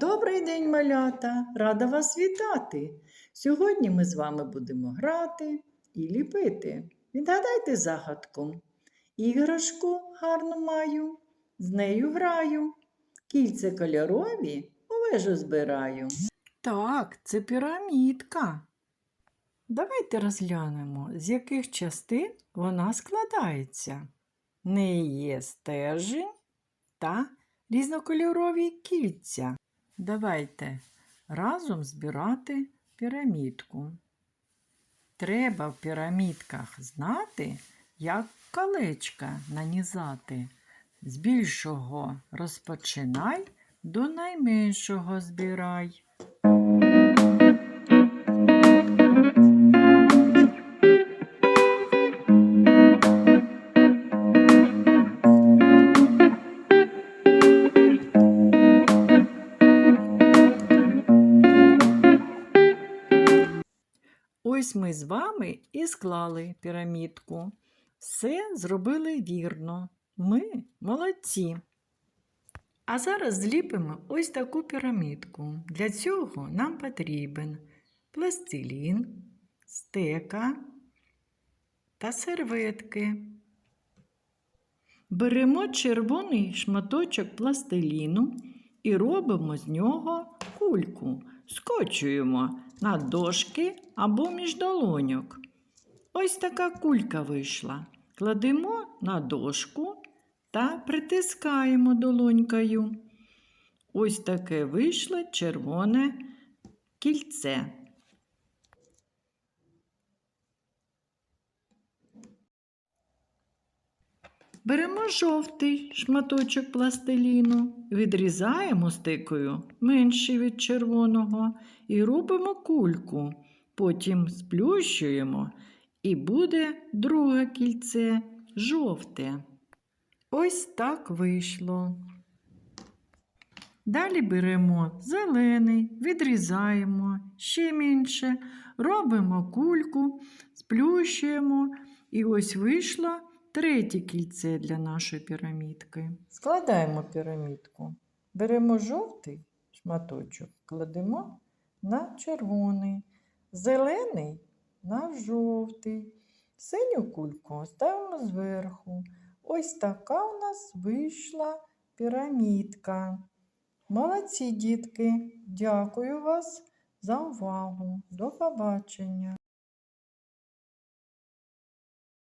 Добрий день, малята! Рада вас вітати! Сьогодні ми з вами будемо грати і ліпити. Відгадайте загадку. Іграшку гарну маю, з нею граю, кільце кольорові у вежу збираю. Так, це пірамідка. Давайте розглянемо, з яких частин вона складається. Неї є стержень та різнокольорові кільця. Давайте разом збирати пірамідку. Треба в пірамідках знати, як колечка нанізати. З більшого розпочинай, до найменшого збирай. Ось ми з вами і склали пірамідку. Все зробили вірно. Ми молодці. А зараз зліпимо ось таку пірамідку. Для цього нам потрібен пластилін, стека та серветки. Беремо червоний шматочок пластиліну і робимо з нього кульку. Скочуємо на дошки або між долоньок. Ось така кулька вийшла. Кладемо на дошку та притискаємо долонькою. Ось таке вийшло червоне кільце. Беремо жовтий шматочок пластиліну, відрізаємо стикою менший від червоного і робимо кульку. Потім сплющуємо і буде друге кільце жовте. Ось так вийшло. Далі беремо зелений, відрізаємо ще менше, робимо кульку, сплющуємо і ось вийшло третє кільце для нашої пірамідки. Складаємо пірамідку. Беремо жовтий шматочок, кладемо на червоний, зелений на жовтий, синю кульку ставимо зверху. Ось така у нас вийшла пірамідка. Молодці, дітки! Дякую вас за увагу. До побачення!